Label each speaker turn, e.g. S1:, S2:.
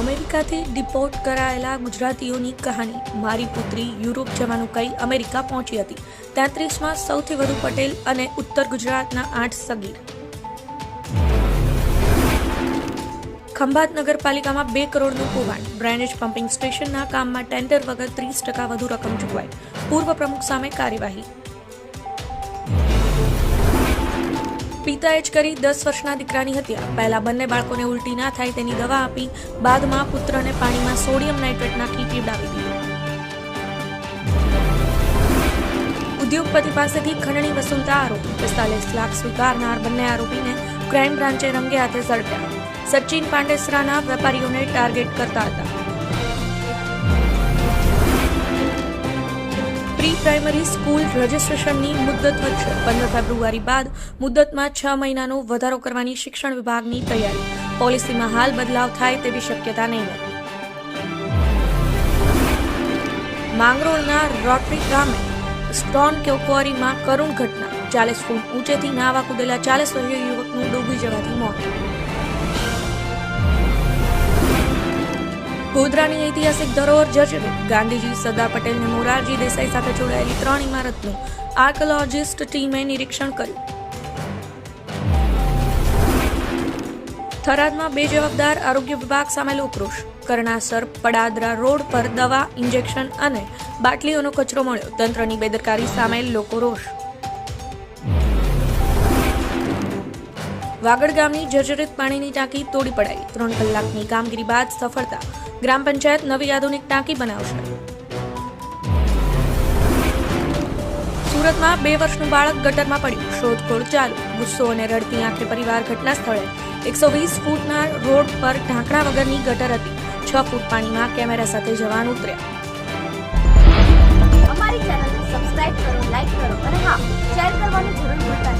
S1: અમેરિકાથી ડિપોર્ટ કરાયેલા ગુજરાતીઓની કહાની, મારી પુત્રી યુરોપ જવાનું કહી અમેરિકા પહોંચી હતી. તેત્રીસમાં સૌથી વધુ પટેલ અને ઉત્તર ગુજરાતના આઠ સગીર. ખંભાત નગરપાલિકામાં બે કરોડનું કૌભાંડ. ડ્રેનેજ પમ્પિંગ સ્ટેશનના કામમાં ટેન્ડર વગર ત્રીસ ટકા વધુ રકમ ચૂકવાઈ. પૂર્વ પ્રમુખ સામે કાર્યવાહી. પિતાએ જ કરી દસ વર્ષના દીકરાની હત્યા. પહેલા બંને બાળકોને ઉલટી ના થાય તેની દવા આપી બાદમાં પુત્રને પાણીમાં સોડિયમ નાઇટ્રેટ નાખી પીવડાવી દીધો. ઉદ્યોગપતિ પાસેથી ખંડણી વસૂલતા આરોપી. પિસ્તાલીસ લાખ સ્વીકારનાર બંને આરોપીને ક્રાઇમ બ્રાન્ચે રંગે હાથે ઝડપ્યા. સચિન પાંડેસરાના વેપારીઓને ટાર્ગેટ કરતા હતા. પ્રાઇમરી સ્કૂલ રજિસ્ટ્રેશનની મુદત વધશે પંદર ફેબ્રુઆરી બાદ મુદતમાં છ મહિનાનો વધારો કરવાની શિક્ષણ વિભાગની તૈયારી. પોલિસીમાં હાલ બદલાવ થાય તેવી શક્યતા નહીં માંગરોળના રોટરી ગામે સ્ટોન કેવકવારીમાં કરુણ ઘટના. ચાલીસ ફૂટ ઊંચેથી નાવા કૂદેલા ચાલીસ વર્ષીય યુવકનું ડૂબી જવાથી મોત. ગોધરાની ઐતિહાસિક ધરોહર જર્જરિત ગાંધીજી, સરદાર પટેલ અને મોરારજી દેસાઈ સાથે જોડાયેલી ત્રણ ઇમારતનું આર્કોલોજિસ્ટ ટીમે નિરીક્ષણ કર્યું. થરાદમાં બે જવાબદાર આરોગ્ય વિભાગ સામે લોકરોષ. કરણાસર, પડાદરા રોડ પર દવા, ઇન્જેક્શન અને બાટલીઓનો કચરો મળ્યો. તંત્રની બેદરકારી સામે લોકો રોષ. વાગડ ગામની જર્જરિત પાણીની ટાંકી તોડી પડાઈ. ત્રણ કલાકની કામગીરી બાદ સફળતા. ગ્રામ પંચાયત નવી આધુનિક ટાંકી બનાવશે. સુરતમાં બે વર્ષનું બાળક ગટરમાં પડ્યું. શોધખોળ ચાલુ. ગુસ્સો અને રડતી આંખે પરિવાર ઘટના સ્થળે. એકસો વીસ ફૂટના રોડ પર ઢાંકણા વગરની ગટર હતી. છ ફૂટ પાણીમાં કેમેરા સાથે જવાન ઉતર્યા.
S2: સબસ્ક્રાઇબ કરો લાઈક કરો અને હા શેર કરવાની જરૂર ભૂલતા